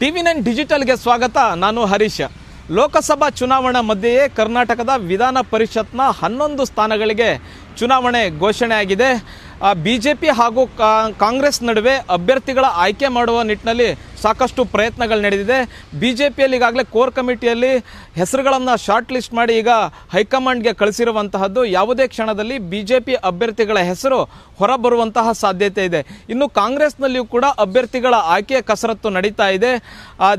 T V nine ಡಿಜಿಟಲ್ಗೆ ಸ್ವಾಗತ. ನಾನು ಹರೀಶ್. ಲೋಕಸಭಾ ಚುನಾವಣಾ ಮಧ್ಯೆಯೇ ಕರ್ನಾಟಕದ ವಿಧಾನ ಪರಿಷತ್ನ ಹನ್ನೊಂದು ಸ್ಥಾನಗಳಿಗೆ ಚುನಾವಣೆ ಘೋಷಣೆಯಾಗಿದೆ. ಬಿ ಜೆ ಪಿ ಹಾಗೂ ಕಾಂಗ್ರೆಸ್ ನಡುವೆ ಅಭ್ಯರ್ಥಿಗಳ ಆಯ್ಕೆ ಮಾಡುವ ನಿಟ್ಟಿನಲ್ಲಿ ಸಾಕಷ್ಟು ಪ್ರಯತ್ನಗಳು ನಡೆದಿದೆ. ಬಿ ಜೆ ಪಿಯಲ್ಲಿ ಈಗಾಗಲೇ ಕೋರ್ ಕಮಿಟಿಯಲ್ಲಿ ಹೆಸರುಗಳನ್ನು ಶಾರ್ಟ್ ಲಿಸ್ಟ್ ಮಾಡಿ ಈಗ ಹೈಕಮಾಂಡ್ಗೆ ಕಳಿಸಿರುವಂತಹದ್ದು. ಯಾವುದೇ ಕ್ಷಣದಲ್ಲಿ ಬಿ ಜೆ ಪಿ ಅಭ್ಯರ್ಥಿಗಳ ಹೆಸರು ಹೊರಬರುವಂತಹ ಸಾಧ್ಯತೆ ಇದೆ. ಇನ್ನು ಕಾಂಗ್ರೆಸ್ನಲ್ಲಿಯೂ ಕೂಡ ಅಭ್ಯರ್ಥಿಗಳ ಆಯ್ಕೆಯ ಕಸರತ್ತು ನಡೀತಾ ಇದೆ.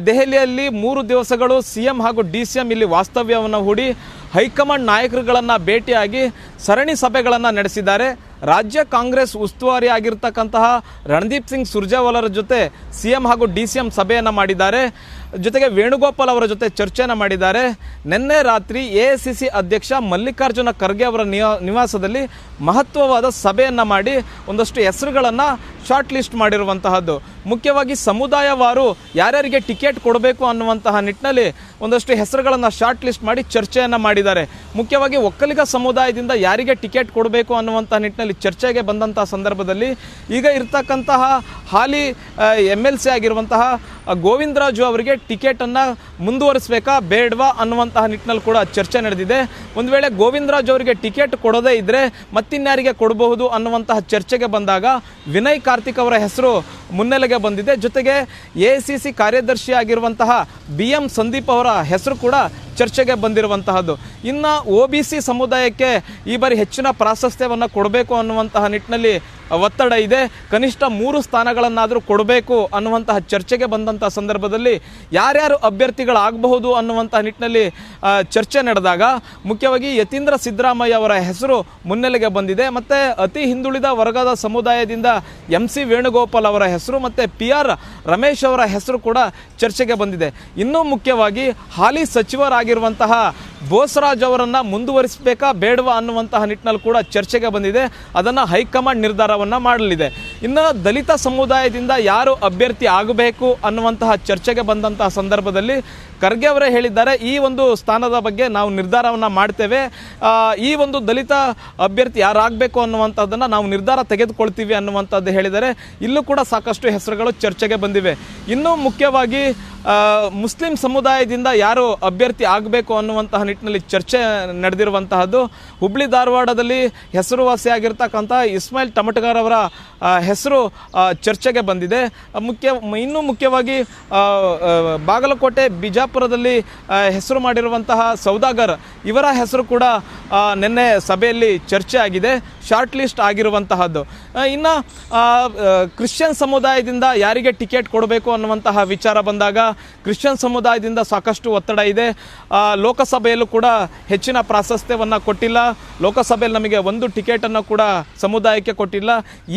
ದೆಹಲಿಯಲ್ಲಿ ಮೂರು ದಿವಸಗಳು ಸಿ ಎಂ ಹಾಗೂ ಡಿ ಸಿ ಎಂ ಇಲ್ಲಿ ವಾಸ್ತವ್ಯವನ್ನು ಹೂಡಿ ಹೈಕಮಾಂಡ್ ನಾಯಕರುಗಳನ್ನು ಭೇಟಿಯಾಗಿ ಸರಣಿ ಸಭೆಗಳನ್ನು ನಡೆಸಿದ್ದಾರೆ. ರಾಜ್ಯ ಕಾಂಗ್ರೆಸ್ ಉಸ್ತುವಾರಿ ಆಗಿರ್ತಕ್ಕಂತಹ ರಣದೀಪ್ ಸಿಂಗ್ ಸುರ್ಜೇವಾಲರ ಜೊತೆ ಸಿ ಎಂ ಹಾಗೂ ಡಿ ಸಿ ಎಂ ಸಭೆಯನ್ನು ಮಾಡಿದ್ದಾರೆ. ಜೊತೆಗೆ ವೇಣುಗೋಪಾಲ್ ಅವರ ಜೊತೆ ಚರ್ಚೆಯನ್ನು ಮಾಡಿದ್ದಾರೆ. ನಿನ್ನೆ ರಾತ್ರಿ ಎ ಸಿ ಸಿ ಅಧ್ಯಕ್ಷ ಮಲ್ಲಿಕಾರ್ಜುನ ಖರ್ಗೆ ಅವರ ನಿವಾ- ನಿವಾಸದಲ್ಲಿ ಮಹತ್ವವಾದ ಸಭೆಯನ್ನು ಮಾಡಿ ಒಂದಷ್ಟು ಹೆಸರುಗಳನ್ನು ಶಾರ್ಟ್ ಲಿಸ್ಟ್ ಮಾಡಿರುವಂತಹದ್ದು. ಮುಖ್ಯವಾಗಿ ಸಮುದಾಯವಾರು ಯಾರ್ಯಾರಿಗೆ ಟಿಕೆಟ್ ಕೊಡಬೇಕು ಅನ್ನುವಂತಹ ನಿಟ್ಟಿನಲ್ಲಿ ಒಂದಷ್ಟು ಹೆಸರುಗಳನ್ನು ಶಾರ್ಟ್ ಲಿಸ್ಟ್ ಮಾಡಿ ಚರ್ಚೆಯನ್ನು ಮಾಡಿದ್ದಾರೆ. ಮುಖ್ಯವಾಗಿ ಒಕ್ಕಲಿಗ ಸಮುದಾಯದಿಂದ ಯಾರಿಗೆ ಟಿಕೆಟ್ ಕೊಡಬೇಕು ಅನ್ನುವಂತಹ ನಿಟ್ಟಿನಲ್ಲಿ ಚರ್ಚೆಗೆ ಬಂದಂತಹ ಸಂದರ್ಭದಲ್ಲಿ ಈಗ ಇರ್ತಕ್ಕಂತಹ ಹಾಲಿ ಎಂ ಎಲ್ ಸಿ ಆಗಿರುವಂತಹ ಗೋವಿಂದರಾಜು ಅವರಿಗೆ ಟಿಕೆಟನ್ನು ಮುಂದುವರಿಸಬೇಕಾ, ಬೇಡವಾ ಅನ್ನುವಂತಹ ನಿಟ್ಟಿನಲ್ಲಿ ಕೂಡ ಚರ್ಚೆ ನಡೆದಿದೆ. ಒಂದು ವೇಳೆ ಗೋವಿಂದರಾಜು ಅವರಿಗೆ ಟಿಕೆಟ್ ಕೊಡೋದೇ ಇದ್ದರೆ ಮತ್ತಿನ್ಯಾರಿಗೆ ಕೊಡಬಹುದು ಅನ್ನುವಂತಹ ಚರ್ಚೆಗೆ ಬಂದಾಗ ವಿನಯ್ ಕಾರ್ತಿಕ್ ಅವರ ಹೆಸರು ಮುನ್ನೆಲೆಗೆ ಬಂದಿದೆ. ಜೊತೆಗೆ ಎ ಸಿ ಸಿ ಕಾರ್ಯದರ್ಶಿ ಆಗಿರುವಂತಹ ಬಿ ಎಂ ಸಂದೀಪ್ ಅವರ ಹೆಸರು ಕೂಡ ಚರ್ಚೆಗೆ ಬಂದಿರುವಂತಹದ್ದು. ಇನ್ನು ಒ ಬಿ ಸಿ ಸಮುದಾಯಕ್ಕೆ ಈ ಬಾರಿ ಹೆಚ್ಚಿನ ಪ್ರಾಶಸ್ತ್ಯವನ್ನು ಕೊಡಬೇಕು ಅನ್ನುವಂತಹ ನಿಟ್ಟಿನಲ್ಲಿ ಒತ್ತಡ ಇದೆ. ಕನಿಷ್ಠ ಮೂರು ಸ್ಥಾನಗಳನ್ನಾದರೂ ಕೊಡಬೇಕು ಅನ್ನುವಂತಹ ಚರ್ಚೆಗೆ ಬಂದಂತಹ ಸಂದರ್ಭದಲ್ಲಿ ಯಾರ್ಯಾರು ಅಭ್ಯರ್ಥಿಗಳಾಗಬಹುದು ಅನ್ನುವಂತಹ ನಿಟ್ಟಿನಲ್ಲಿ ಚರ್ಚೆ ನಡೆದಾಗ ಮುಖ್ಯವಾಗಿ ಯತೀಂದ್ರ ಸಿದ್ದರಾಮಯ್ಯ ಅವರ ಹೆಸರು ಮುನ್ನೆಲೆಗೆ ಬಂದಿದೆ. ಮತ್ತು ಅತಿ ಹಿಂದುಳಿದ ವರ್ಗದ ಸಮುದಾಯದಿಂದ ಎಂ ಸಿ ವೇಣುಗೋಪಾಲ್ ಅವರ ಹೆಸರು ಮತ್ತು ಪಿ ಆರ್ ರಮೇಶ್ ಅವರ ಹೆಸರು ಕೂಡ ಚರ್ಚೆಗೆ ಬಂದಿದೆ. ಇನ್ನೂ ಮುಖ್ಯವಾಗಿ ಹಾಲಿ ಸಚಿವರಾಗಿರುವಂತಹ ಬೋಸರಾಜ್ ಅವರನ್ನು ಮುಂದುವರಿಸಬೇಕಾ ಬೇಡವಾ ಅನ್ನುವಂತಹ ನಿಟ್ಟಿನಲ್ಲಿ ಕೂಡ ಚರ್ಚೆಗೆ ಬಂದಿದೆ. ಅದನ್ನು ಹೈಕಮಾಂಡ್ ನಿರ್ಧಾರವನ್ನು ಮಾಡಲಿದೆ. ಇನ್ನು ದಲಿತ ಸಮುದಾಯದಿಂದ ಯಾರು ಅಭ್ಯರ್ಥಿ ಆಗಬೇಕು ಅನ್ನುವಂತಹ ಚರ್ಚೆಗೆ ಬಂದಂತಹ ಸಂದರ್ಭದಲ್ಲಿ ಖರ್ಗೆ ಅವರೇ ಹೇಳಿದ್ದಾರೆ, ಈ ಒಂದು ಸ್ಥಾನದ ಬಗ್ಗೆ ನಾವು ನಿರ್ಧಾರವನ್ನು ಮಾಡ್ತೇವೆ. ಈ ಒಂದು ದಲಿತ ಅಭ್ಯರ್ಥಿ ಯಾರಾಗಬೇಕು ಅನ್ನುವಂಥದ್ದನ್ನು ನಾವು ನಿರ್ಧಾರ ತೆಗೆದುಕೊಳ್ತೀವಿ ಅನ್ನುವಂಥದ್ದು ಹೇಳಿದರೆ ಇಲ್ಲೂ ಕೂಡ ಸಾಕಷ್ಟು ಹೆಸರುಗಳು ಚರ್ಚೆಗೆ ಬಂದಿವೆ. ಇನ್ನೂ ಮುಖ್ಯವಾಗಿ ಮುಸ್ಲಿಂ ಸಮುದಾಯದಿಂದ ಯಾರು ಅಭ್ಯರ್ಥಿ ಆಗಬೇಕು ಅನ್ನುವಂತಹ ನಿಟ್ಟಿನಲ್ಲಿ ಚರ್ಚೆ ನಡೆದಿರುವಂತಹದ್ದು, ಹುಬ್ಳಿ ಧಾರವಾಡದಲ್ಲಿ ಹೆಸರುವಾಸಿಯಾಗಿರ್ತಕ್ಕಂಥ ಇಸ್ಮಾಯಿಲ್ ಟಮಟಗಾರ್ ಅವರ ಹೆಸರು ಚರ್ಚೆಗೆ ಬಂದಿದೆ. ಮುಖ್ಯ, ಇನ್ನೂ ಮುಖ್ಯವಾಗಿ ಬಾಗಲಕೋಟೆ, ಬಿಜಾಪುರದಲ್ಲಿ ಹೆಸರು ಮಾಡಿರುವಂತಹ ಸೌದಾಗರ್, ಇವರ ಹೆಸರು ಕೂಡ ನಿನ್ನೆ ಸಭೆಯಲ್ಲಿ ಚರ್ಚೆ ಆಗಿದೆ ಶಾರ್ಟ್ ಲಿಸ್ಟ್ ಆಗಿರುವಂತಹದ್ದು ಇನ್ನು ಕ್ರಿಶ್ಚಿಯನ್ ಸಮುದಾಯದಿಂದ ಯಾರಿಗೆ ಟಿಕೆಟ್ ಕೊಡಬೇಕು ಅನ್ನುವಂತಹ ವಿಚಾರ ಬಂದಾಗ ಕ್ರಿಶ್ಚಿಯನ್ ಸಮುದಾಯದಿಂದ ಸಾಕಷ್ಟು ಒತ್ತಡ ಇದೆ. ಲೋಕಸಭೆಯಲ್ಲೂ ಕೂಡ ಹೆಚ್ಚಿನ ಪ್ರಾಶಸ್ತ್ಯವನ್ನು ಕೊಟ್ಟಿಲ್ಲ. ಲೋಕಸಭೆಯಲ್ಲಿ ನಮಗೆ ಒಂದು ಟಿಕೆಟನ್ನು ಕೂಡ ಸಮುದಾಯಕ್ಕೆ ಕೊಟ್ಟಿಲ್ಲ.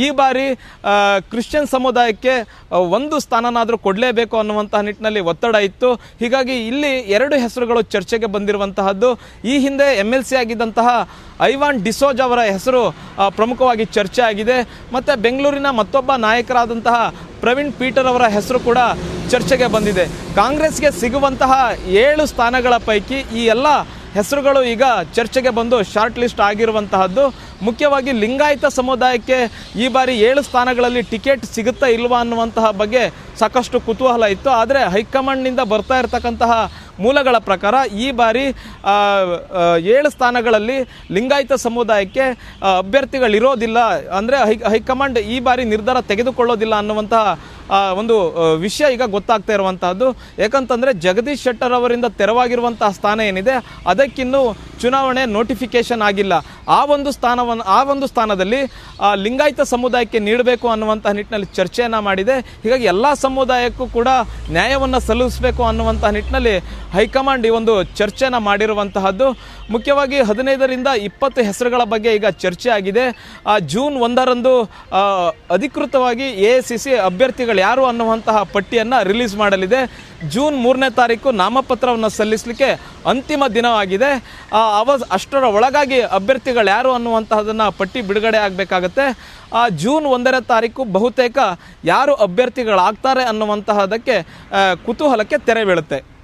ಈ ಬಾರಿ ಕ್ರಿಶ್ಚಿಯನ್ ಸಮುದಾಯಕ್ಕೆ ಒಂದು ಸ್ಥಾನನಾದರೂ ಕೊಡಲೇಬೇಕು ಅನ್ನುವಂತಹ ನಿಟ್ಟಿನಲ್ಲಿ ಒತ್ತಡ ಇತ್ತು. ಹೀಗಾಗಿ ಇಲ್ಲಿ ಎರಡು ಹೆಸರುಗಳು ಚರ್ಚೆಗೆ ಬಂದಿರುವಂತಹದ್ದು. ಈ ಹಿಂದೆ ಎಂ ಎಲ್ ಸಿ ಆಗಿದ್ದಂತಹ ಐವಾನ್ ಡಿಸೋಜ್ ಅವರ ಹೆಸರು ಪ್ರಮುಖವಾಗಿ ಚರ್ಚೆ ಆಗಿದೆ. ಮತ್ತು ಬೆಂಗಳೂರಿನ ಮತ್ತೊಬ್ಬ ನಾಯಕರಾದಂತಹ ಪ್ರವೀಣ್ ಪೀಟರ್ ಅವರ ಹೆಸರು ಕೂಡ ಚರ್ಚೆಗೆ ಬಂದಿದೆ. ಕಾಂಗ್ರೆಸ್ಗೆ ಸಿಗುವಂತಹ ಏಳು ಸ್ಥಾನಗಳ ಪೈಕಿ ಈ ಎಲ್ಲ ಹೆಸರುಗಳು ಈಗ ಚರ್ಚೆಗೆ ಬಂದು ಶಾರ್ಟ್ ಲಿಸ್ಟ್ ಆಗಿರುವಂತಹದ್ದು. ಮುಖ್ಯವಾಗಿ ಲಿಂಗಾಯತ ಸಮುದಾಯಕ್ಕೆ ಈ ಬಾರಿ ಏಳು ಸ್ಥಾನಗಳಲ್ಲಿ ಟಿಕೆಟ್ ಸಿಗುತ್ತಾ ಇಲ್ವಾ ಅನ್ನುವಂತಹ ಬಗ್ಗೆ ಸಾಕಷ್ಟು ಕುತೂಹಲ ಇತ್ತು. ಆದರೆ ಹೈಕಮಾಂಡ್ನಿಂದ ಬರ್ತಾ ಇರತಕ್ಕಂತಹ ಮೂಲಗಳ ಪ್ರಕಾರ ಈ ಬಾರಿ ಏಳು ಸ್ಥಾನಗಳಲ್ಲಿ ಲಿಂಗಾಯತ ಸಮುದಾಯಕ್ಕೆ ಅಭ್ಯರ್ಥಿಗಳಿರೋದಿಲ್ಲ. ಅಂದರೆ ಹೈ, ಹೈಕಮಾಂಡ್ ಈ ಬಾರಿ ನಿರ್ಧಾರ ತೆಗೆದುಕೊಳ್ಳೋದಿಲ್ಲ ಅನ್ನುವಂತಹ ಒಂದು ವಿಷಯ ಈಗ ಗೊತ್ತಾಗ್ತಾ ಇರುವಂತಹದ್ದು. ಯಾಕಂತಂದ್ರೆ ಜಗದೀಶ್ ಶೆಟ್ಟರ್ ಅವರಿಂದ ತೆರವಾಗಿರುವಂತಹ ಸ್ಥಾನ ಏನಿದೆ, ಅದಕ್ಕಿನ್ನೂ ಚುನಾವಣೆ ನೋಟಿಫಿಕೇಶನ್ ಆಗಿಲ್ಲ. ಆ ಒಂದು ಸ್ಥಾನವನ್ನು, ಆ ಒಂದು ಸ್ಥಾನದಲ್ಲಿ ಲಿಂಗಾಯತ ಸಮುದಾಯಕ್ಕೆ ನೀಡಬೇಕು ಅನ್ನುವಂತಹ ನಿಟ್ಟಿನಲ್ಲಿ ಚರ್ಚೆಯನ್ನು ಮಾಡಿದೆ. ಹೀಗಾಗಿ ಎಲ್ಲ ಸಮುದಾಯಕ್ಕೂ ಕೂಡ ನ್ಯಾಯವನ್ನು ಸಲ್ಲಿಸಬೇಕು ಅನ್ನುವಂತಹ ನಿಟ್ಟಿನಲ್ಲಿ ಹೈಕಮಾಂಡ್ ಈ ಒಂದು ಚರ್ಚೆನ ಮಾಡಿರುವಂತಹದ್ದು. ಮುಖ್ಯವಾಗಿ ಹದಿನೈದರಿಂದ ಇಪ್ಪತ್ತು ಹೆಸರುಗಳ ಬಗ್ಗೆ ಈಗ ಚರ್ಚೆ ಆಗಿದೆ ಜೂನ್ ಒಂದರಂದು ಅಧಿಕೃತವಾಗಿ ಎ ಸಿ ಸಿ ಅಭ್ಯರ್ಥಿಗಳು ಯಾರು ಅನ್ನುವಂತಹ ಪಟ್ಟಿಯನ್ನು ರಿಲೀಸ್ ಮಾಡಲಿದೆ. ಜೂನ್ ಮೂರನೇ ತಾರೀಕು ನಾಮಪತ್ರವನ್ನು ಸಲ್ಲಿಸಲಿಕ್ಕೆ ಅಂತಿಮ ದಿನವಾಗಿದೆ ಅವ ಅಷ್ಟರ ಒಳಗಾಗಿ ಅಭ್ಯರ್ಥಿಗಳು ಯಾರು ಅನ್ನುವಂತಹದನ್ನು ಪಟ್ಟಿ ಬಿಡುಗಡೆ ಆಗಬೇಕಾಗತ್ತೆ. ಆ, ಜೂನ್ ಒಂದನೇ ತಾರೀಕು ಬಹುತೇಕ ಯಾರು ಅಭ್ಯರ್ಥಿಗಳಾಗ್ತಾರೆ ಅನ್ನುವಂತಹದಕ್ಕೆ ಕುತೂಹಲಕ್ಕೆ ತೆರೆ ಬೀಳುತ್ತೆ.